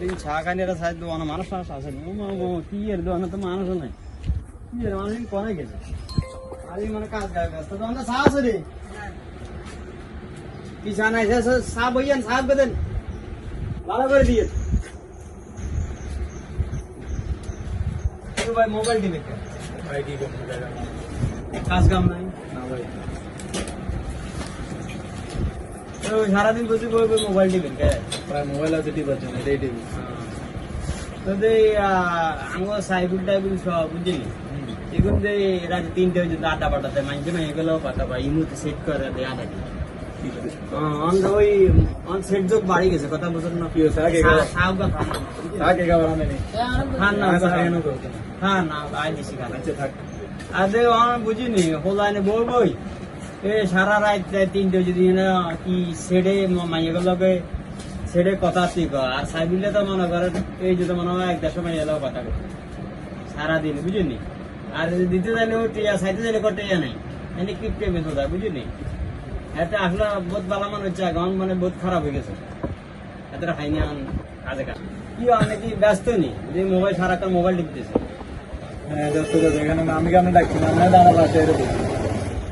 দিন চা খাই এটা সাইড দেবো মানুষ মানুষ আসে নি কি এর দোকানে তো মানুষ নাই। কি এর মানুষ কোনে গেছে। আরে মানে কাজ গায়ে ব্যস্ত। তো আমরা চা আছে রে। কি চা নাই? সে চা বইয়েন চা বেদেন ভালো করে দিয়ে। ভাই মোবাইল দিবে ভাই কি করব? দেখা না। কাজ কাম নাই না ভাই ওই সারাদিন বসে বই বই মোবাইল টিপেন কে? প্রায় মোবাইল আছে টিপ আছে এটাই টিভি তো আমার সাইকেল টাইকেল সব বুঝলি? এখন যে রাত তিনটে যেত আড্ডা পাঠাতে মাঝে মাঝে গেল কথা বা ইমুতে সেট করে দেয় আড্ডা অন ওই অন সেট যোগ বাড়ি গেছে কথা বুঝুন না? আমি নেই খান না আচ্ছা, না তো। হ্যাঁ না আই বেশি খান। আচ্ছা থাক। আরে আমি বুঝিনি হোলাইনে বই বই? সারা রাত তিনটে যদি কি সেডে মাইয়ে গুলোকে সেডে কথা ঠিক আর সাইবিলে তো মনে করে এই যে তো মনে হয় এক দেড়শো মাইয়ে এলো কথা। সারাদিন, বুঝিনি? আর দিতে জানি টিয়া, সাইতে জানি কো টিয়া নাই। এনে কি প্রেমে তো যায় বুঝিনি এটা আসলে বহুত ভালো মনে হচ্ছে এখন মানে বহুত খারাপ হয়ে গেছে। এতটা খাইনি এখন কাজে কাজ। কি অনেক ব্যস্ত নি, যে মোবাইল, সারাক্ষণ মোবাইল টিপতেছে। হ্যাঁ ব্যস্ত এখানে আমি কেন ডাকছি আমরা আছে, এরকম ব্যস্ত আমরা এখানে না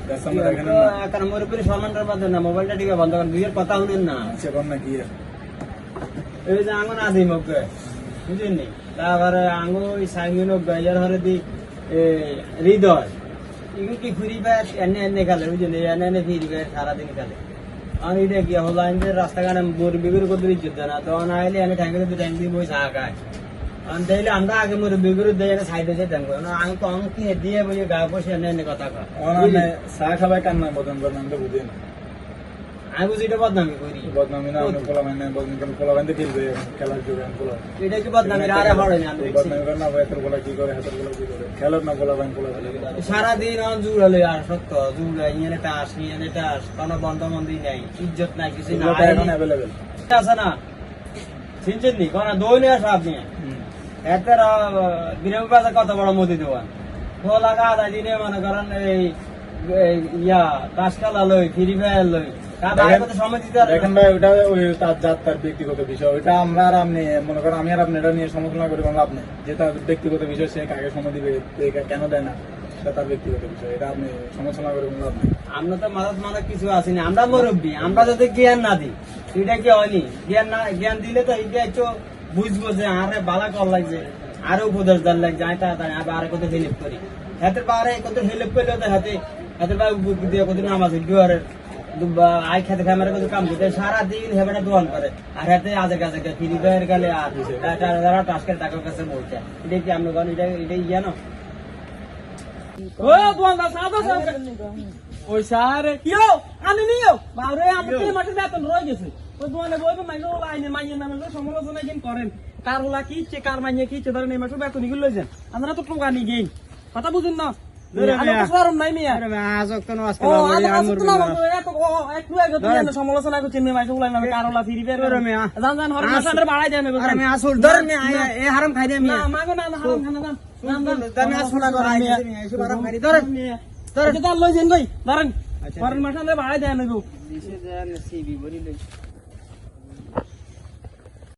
কারণ মোর উপরে সম্মানটার বাদ না মোবাইলটা ঠিক বন্ধ করেন দুইয়ের কথা শুনেন না। আচ্ছা কর না কি? এই যে আঙুন আদি মুখে বুঝলেন তারপরে ওই সাইমিন গাইয়ার হরে দি হৃদয় এগুলো কি ফুরিবে এনে এনে খেলে বুঝলেন এনে এনে ফিরিবে সারাদিন খেলে। আর এটা কি হলো আমি রাস্তাঘাটে মোর বিগুর করতে দিচ্ছে না তখন আইলে আমি দিয়ে বই চা তাইলে আমরা আগে মোর বিগুর দিয়ে সাইডে যে ট্যাঙ্ক না আমি তো আমি কি দিয়ে বই গা বসে এনে কথা কয়। চা খাবাই কান্না বদন আমি তো বুঝি না। আমি বুঝি এটা বদনামি করি। বদনামি না অনেক পোলা মানে বদনামি বান্ধে খেলবে খেলার আমি পোলা এটা কি বদনামি? আরে হড়ে না আমি বদনামি না ভাই তোর পোলা কি করে হাতের পোলা কি করে? খেলার না বান পোলা খেলে সারাদিন আমার জুড়ালে আর সত্য জুড়ে ইয়ে টাস ইয়ে টাস কোনো বন্ধ মন্দির নাই ইজ্জত নাই কিছু নাই। এখন আছে না? চিনছেন নি? কোন দই নিয়ে। আসো আপনি এতের বিরাম পাশে কত বড় মোদি দোকান লাগা আধা দিনে মনে করেন এই ইয়া খেলা লই ফ্রি ফায়ার লই। দেখেন ভাই ওটা ওই তার জাত তার ব্যক্তিগত বিষয় ওইটা আমরা আর আপনি মনে করেন আমি আর আপনি এটা নিয়ে সমালোচনা করি লাভ নেই। যে তার ব্যক্তিগত বিষয় সে কাকে সময় দিবে কেন দেয় না সেটা ব্যক্তিগত বিষয় এটা আপনি সমালোচনা করে কোনো লাভ নেই। আমরা তো মাথাত কিছু আসেনি আমরা মুরব্বী আমরা যদি জ্ঞান না দিই এটা কি হয়নি? জ্ঞান না জ্ঞান দিলে তো এটা একটু বুঝব যে আরে বালা কর লাগছে আরও উপদেশ দেন লাগছে আয় তা আবার আরে কত হেল্প করি। হাতে পারে কত হেল্প করলে তো হাতে হাতে বা দিয়ে কত নামাজ দুয়ারে আই খেতে খামারে কত কাম করতে সারাদিন হেবেটা দোয়ান করে। আর হাতে আজে কাজে ফ্রি গেলে আর টাস্কের টাকার কাছে বলছে। এটা কি আমরা বলেন এটা এটা ইয়া না? ও দোয়ান সাদা সাদা ওই সারে কিও আনি নিও বাবরে আমার কি মাঠে বেতন রয়ে গেছে। দোয়ানে বইবে মাইনো আইনে মাইনে নামে সমালোচনা কেন করেন। কার হলা কি ইচ্ছে কার মাইনে কি ইচ্ছে ধরেন এই মাসে বেতন ইগুলো লইছেন। আপনারা তো টোকা নি গেন কথা বুঝুন না? সমালোচনা করছেন ধরেন ধরেন ধরেন এটা লই যেন